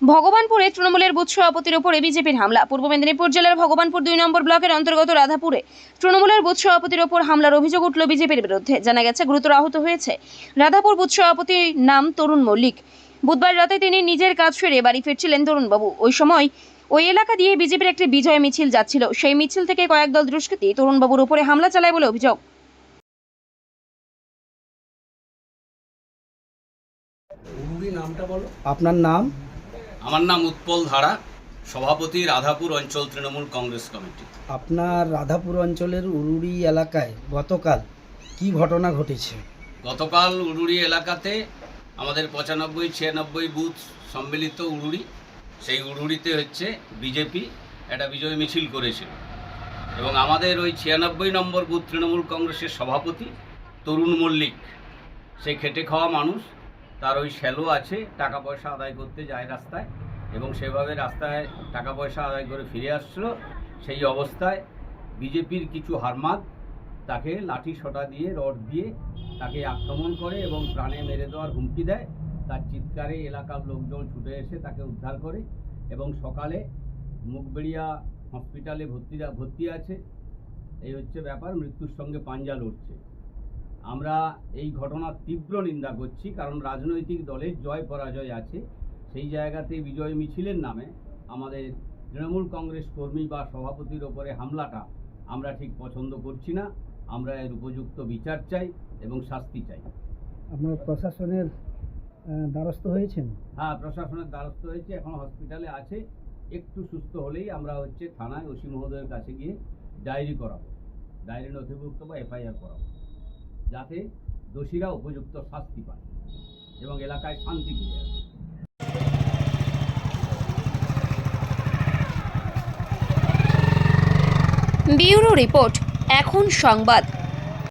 ভগবানপুরে তৃণমূলের বুথ সভাপতির ওপরে বিজেপির হামলা। পূর্ব মেদিনীপুর জেলার ভগবানপুর দুই নম্বর ব্লকের অন্তর্গত রাধাপুরে তৃণমূলের বুথ সভাপতির ওপর হামলার অভিযোগ উঠল বিজেপির বিরুদ্ধে। জানা গেছে গুরুতর আহত হয়েছে রাধাপুর বুথ সভাপতির নাম তরুণ মল্লিক। বুধবার রাতে তিনি নিজের কাজ সেরে বাড়ি ফিরছিলেন তরুণবাবু। ওই সময় ওই এলাকা দিয়ে বিজেপির একটি বিজয় মিছিল যাচ্ছিল। সেই মিছিল থেকে কয়েক দল দুষ্কৃতী তরুণবাবুর উপরে হামলা চালায় বলে অভিযোগ। নামটা বলো। আপনার নাম? আমার নাম উৎপল ধারা সভাপতি রাধাপুর অঞ্চল তৃণমূল কংগ্রেস কমিটি। আপনার রাধাপুর অঞ্চলের উরুড়ি এলাকায় গতকাল কি ঘটনা ঘটেছে? গতকাল উরুড়ি এলাকাতে আমাদের পঁচানব্বই ছিয়ানব্বই বুথ সম্মিলিত উড়ুড়ি সেই উড়ুড়িতে হচ্ছে বিজেপি একটা বিজয় মিছিল করেছিল। এবং আমাদের ওই ছিয়ানব্বই নম্বর বুথ তৃণমূল কংগ্রেসের সভাপতি তরুণ মল্লিক সেই খেটে খাওয়া মানুষ। তার ওই শ্যালো আছে, টাকা পয়সা আদায় করতে যায় রাস্তায় এবং সেভাবে রাস্তায় টাকা পয়সা আদায় করে ফিরে আসছিল সেই অবস্থায় বিজেপির কিছু হারমাদ তাকে লাঠি সোটা দিয়ে, রড দিয়ে তাকে আক্রমণ করে এবং প্রাণে মেরে দেওয়ার হুমকি দেয়। তার চিৎকারে এলাকার লোকজন ছুটে এসে তাকে উদ্ধার করে এবং সকালে মুখবেড়িয়া হসপিটালে ভর্তি ভর্তি আছে। এই হচ্ছে ব্যাপার, মৃত্যুর সঙ্গে পাঞ্জা লড়ছে। আমরা এই ঘটনার তীব্র নিন্দা করছি কারণ রাজনৈতিক দলের জয় পরাজয় আছে। সেই জায়গাতে বিজয় মিছিলের নামে আমাদের তৃণমূল কংগ্রেস কর্মী বা সভাপতির ওপরে হামলাটা আমরা ঠিক পছন্দ করছি না। আমরা এর উপযুক্ত বিচার চাই এবং শাস্তি চাই। আপনার প্রশাসনের দ্বারস্থ হয়েছেন? হ্যাঁ প্রশাসনের দ্বারস্থ হয়েছে এখন হসপিটালে আছে। একটু সুস্থ হলেই আমরা হচ্ছে থানায় ওসি মহোদয়ের কাছে গিয়ে ডায়েরি করাবো। ডায়েরি নথিভুক্ত বা এফআইআর করাবো। যাতে দোষীরা উপযুক্ত শাস্তি পায় এবং এলাকায় শান্তি ফিরে আসে। ব্যুরো রিপোর্ট এখন সংবাদ।